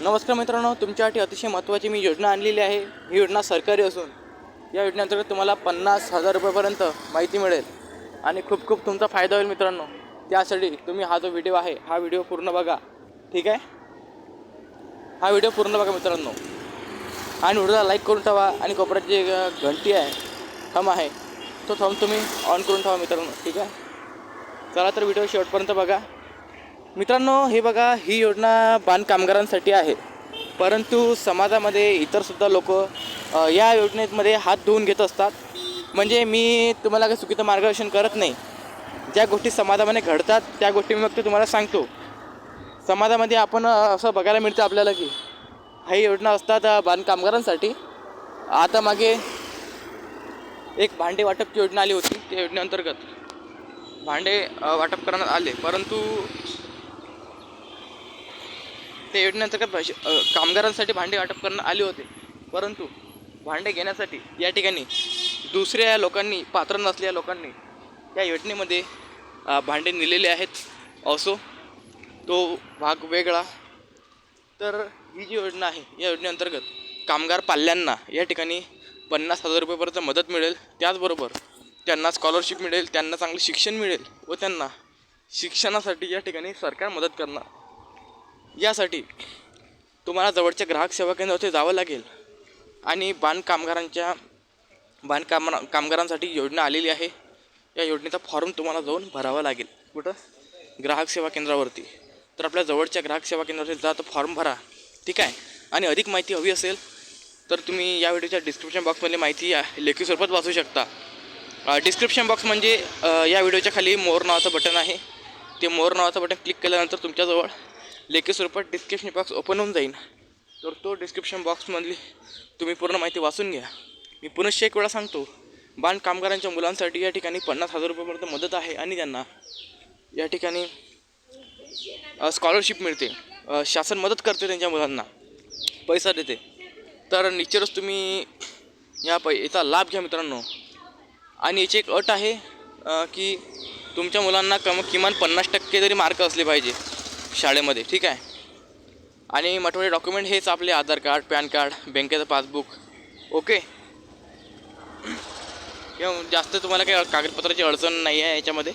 नमस्कार मित्रांनो तुमच्यासाठी अतिशय महत्त्वाची मी योजना आणलेली आहे. ही योजना सरकारी असून या योजनेअंतर्गत तुम्हाला पन्नास हजार रुपयापर्यंत माहिती मिळेल आणि खूप खूप तुमचा फायदा होईल मित्रांनो. त्यासाठी तुम्ही हा जो व्हिडिओ आहे हा व्हिडिओ पूर्ण बघा. ठीक आहे? हा व्हिडिओ पूर्ण बघा मित्रांनो. आणि व्हिडिओला लाईक करून ठेवा आणि कोपऱ्यात जी घंटी आहे थंब आहे तो थंब तुम्ही ऑन करून ठेवा मित्रांनो. ठीक आहे? चला तर व्हिडिओ शेवटपर्यंत बघा. मित्रांनो हे बघा ही योजना बांधकामगारांसाठी आहे. परंतु समाजामध्ये इतरसुद्धा लोक या योजनेमध्ये हात धुवून घेत असतात. म्हणजे मी तुम्हाला काही चुकीचं मार्गदर्शन करत नाही. ज्या गोष्टी समाजामध्ये घडतात त्या गोष्टी मी फक्त तुम्हाला सांगतो. समाजामध्ये आपण असं बघायला मिळतं आपल्याला की काही योजना असतात बांधकामगारांसाठी आता मागे एक भांडे वाटपची योजना आली होती त्या योजनेअंतर्गत. भांडे वाटप करण्यात आले. परंतु त्या योजनेअंतर्गत कामगारांसाठी भांडे वाटप करण्यात आले होते. परंतु भांडे घेण्यासाठी या ठिकाणी दुसऱ्या लोकांनी पात्र नसलेल्या लोकांनी या योजनेमध्ये भांडे नेलेले आहेत. असो तो भाग वेगळा. तर ही जी योजना आहे या योजनेअंतर्गत कामगार पाल्यांना या ठिकाणी पन्नास हजार रुपयेपर्यंत मदत मिळेल. त्याचबरोबर त्यांना स्कॉलरशिप मिळेल त्यांना चांगलं शिक्षण मिळेल व त्यांना शिक्षणासाठी या ठिकाणी सरकार मदत करणार. यासाठी तुम्हाला जवळच्या ग्राहक सेवा केंद्रावरती जावं लागेल. आणि बांधकामगारांच्या बांधकाम कामगारांसाठी योजना आलेली आहे. या योजनेचा फॉर्म तुम्हाला जाऊन भरावा लागेल. कुठं? ग्राहक सेवा केंद्रावरती. तर आपल्या जवळच्या ग्राहक सेवा केंद्रावरती जा तर फॉर्म भरा. ठीक आहे? आणि अधिक माहिती हवी असेल तर तुम्ही या व्हिडिओच्या डिस्क्रिप्शन बॉक्समध्ये माहिती या लेखी स्वरूपात वाचू शकता. डिस्क्रिप्शन बॉक्स म्हणजे या व्हिडिओच्या खाली मोर नावाचं बटन आहे. ते मोर नावाचं बटन क्लिक केल्यानंतर तुमच्याजवळ लेखी स्वरूपात डिस्क्रिप्शन बॉक्स ओपन होऊन जाईल तर तो डिस्क्रिप्शन बॉक्समधली तुम्ही पूर्ण माहिती वाचून घ्या. मी पुनश्च एक वेळा सांगतो बांध कामगारांच्या मुलांसाठी या ठिकाणी पन्नास हजार रुपयापर्यंत मदत आहे आणि त्यांना या ठिकाणी स्कॉलरशिप मिळते. शासन मदत करते त्यांच्या मुलांना पैसा देते. तर निश्चितच तुम्ही या पै याचा लाभ घ्या मित्रांनो. आणि याची एक अट आहे की तुमच्या मुलांना कम किमान पन्नास टक्के तरी मार्क असले पाहिजे. शाळेमध्ये ठीक आहे? आणि महत्त्वाचे डॉक्युमेंट हेच आपले आधार कार्ड पॅन कार्ड बँकेचं पासबुक ओके? जास्त तुम्हाला काही कागदपत्राची अडचण नाही आहे याच्यामध्ये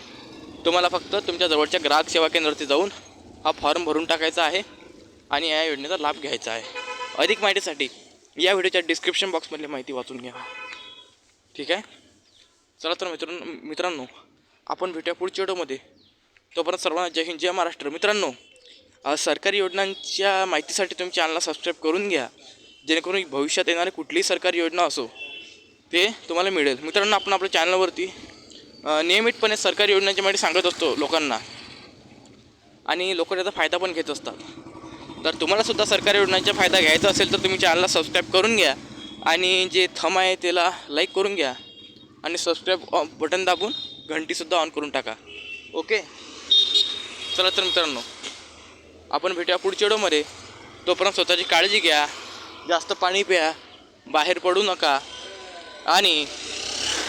तुम्हाला फक्त तुमच्या जवळच्या ग्राहक सेवा केंद्रावरती जाऊन हा फॉर्म भरून टाकायचा आहे आणि या योजनेचा लाभ घ्यायचा आहे. अधिक माहितीसाठी या व्हिडिओच्या डिस्क्रिप्शन बॉक्समधली माहिती वाचून घ्या. ठीक आहे? चला तर मित्रांनो मित्रांनो आपण भेटूया पुढच्या व्हिडिओमध्ये. तोपर्यंत सर्वांना जय हिंद जय महाराष्ट्र. मित्रांनो सरकारी योजनांच्या माहितीसाठी तुम्ही चॅनलला सबस्क्राईब करून घ्या. जेणेकरून भविष्यात येणारी कुठलीही सरकारी योजना असो ते तुम्हाला मिळेल. मित्रांनो आपण आपल्या चॅनलवरती नियमितपणे सरकारी योजनांची माहिती सांगत असतो लोकांना. आणि लोक त्याचा फायदा पण घेत असतात. तर तुम्हालासुद्धा सरकारी योजनांचा फायदा घ्यायचा असेल तर तुम्ही चॅनलला सबस्क्राईब करून घ्या. आणि जे थम आहे त्याला लाईक करून घ्या. आणि सबस्क्राईब बटन दाबून घंटीसुद्धा ऑन करून टाका. ओके चला तर मित्रांनो आपण भेटूया पुढच्या व्हिडिओमध्ये. तोपर्यंत स्वतःची काळजी घ्या जास्त पाणी प्या बाहेर पडू नका आणि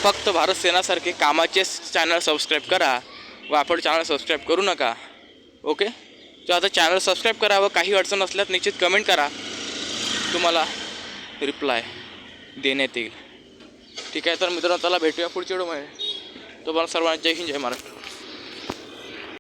फक्त भारत सेनासारखे कामाचेच चॅनल सबस्क्राईब करा व आपण चॅनल सबस्क्राईब करू नका. ओके तर आता चॅनल सबस्क्राईब करा व काही अडचण असल्यास निश्चित कमेंट करा. तुम्हाला रिप्लाय देण्यात येईल. ठीक आहे तर मित्रांनो चला भेटूया पुढच्या व्हिडिओमध्ये. तोपर्यंत सर्वांना जय हिंद जय महाराष्ट्र.